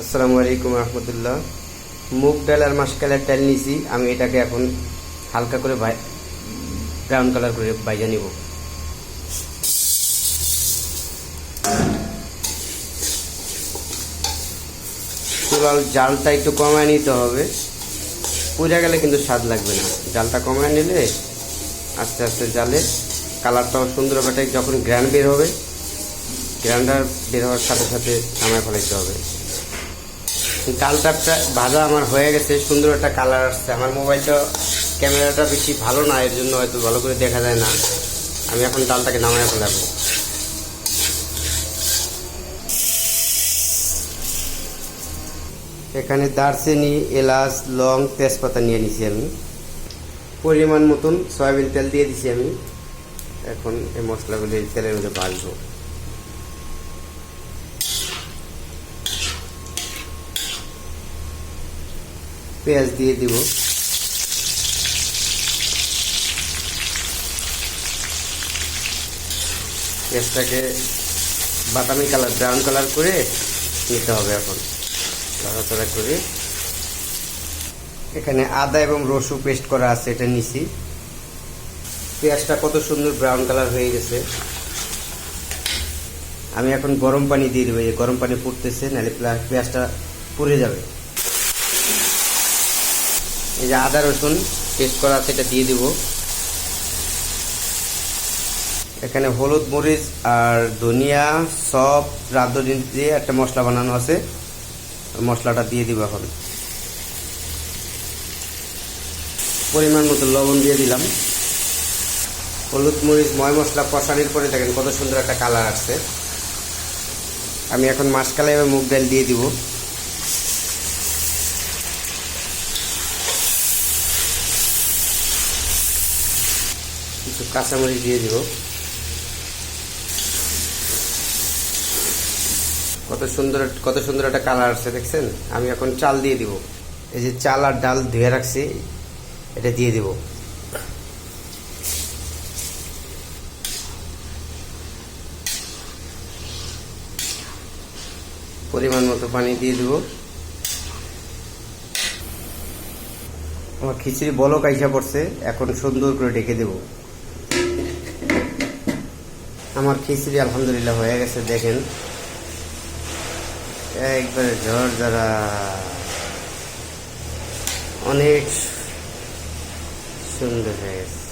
আসসালামু আলাইকুম রহমতুল্লাহ। মুগ ডাল আর মাসকালের ডাল নিয়েছি আমি এটাকে এখন হালকা করে ব্রাউন কালার করে বাইজা নিব। জালটা একটু কমায় নিতে হবে। পুড়ে গেলে কিন্তু স্বাদ লাগবে না। জালটা কমায় নিলে আস্তে আস্তে জালে কালারটাও সুন্দর হবে যখন গ্র্যান্ড বের হবে, গ্র্যান্ডার বের হওয়ার সাথে সাথে নামায় ফেলাইতে হবে। ডালটা ভাজা আমার হয়ে গেছে, সুন্দর একটা কালার আসছে। আমার মোবাইলটা ক্যামেরাটা বেশি ভালো না, এর জন্য হয়তো ভালো করে দেখা যায় না। আমি এখন ডালটাকে নামায় ফেলাবো। এখানে দারচিনি, এলাচ, লং তেজপাতা নিয়ে নিছি আমি। পরিমাণ মতন সয়াবিন তেল দিয়ে দিছি আমি। এখন এই মশলাগুলি তেলের মধ্যে ভাজবো। পেঁয়াজ দিয়ে দিব। পেঁয়াজটাকে বাদামি কালার, ব্রাউন কালার করে নিতে হবে এখন। নাড়াচাড়া করে এখানে আদা এবং রসুন পেস্ট করা আছে, এটা নিছি। পেঁয়াজটা কত সুন্দর ব্রাউন কালার হয়ে গেছে। আমি এখন গরম পানি দিয়ে দেবো, এই গরম পানি ফুটতেছে, নাহলে পেঁয়াজটা পুড়ে যাবে। এই যে আদা রসুন পেস্ট করা আছে, এটা দিয়ে দিব। এখানে হলুদ, মরিচ আর ধনিয়া সব রাঁধুনি দিয়ে একটা মশলা বানানো আছে। মশলাটা দিয়ে দিব এখন। পরিমাণ মতো লবণ দিয়ে দিলাম। হলুদ, মরিচ, ময় মশলা কষানির পরে দেখেন কত সুন্দর একটা কালার আসছে। আমি এখন মাসকালাই এবং মুগ ডাল দিয়ে দিব। কিছু কাঁচামরিচ দিয়ে দিব। কত সুন্দর কত সুন্দর একটা কালার আসছে, দেখছেন? আমি এখন চাল দিয়ে দিব। এই যে চাল আর ডাল ধুয়ে রাখছি, এটা দিয়ে দিব। পরিমাণ মতো পানি দিয়ে দিব। আমার খিচুড়ি বলো কাইসা পড়ছে, এখন সুন্দর করে ডেকে দেব। আমার খিচুড়ি আলহামদুলিল্লাহ হয়ে গেছে দেখেন। একবারে ঝড় যারা অনেক সুন্দর হয়ে গেছে।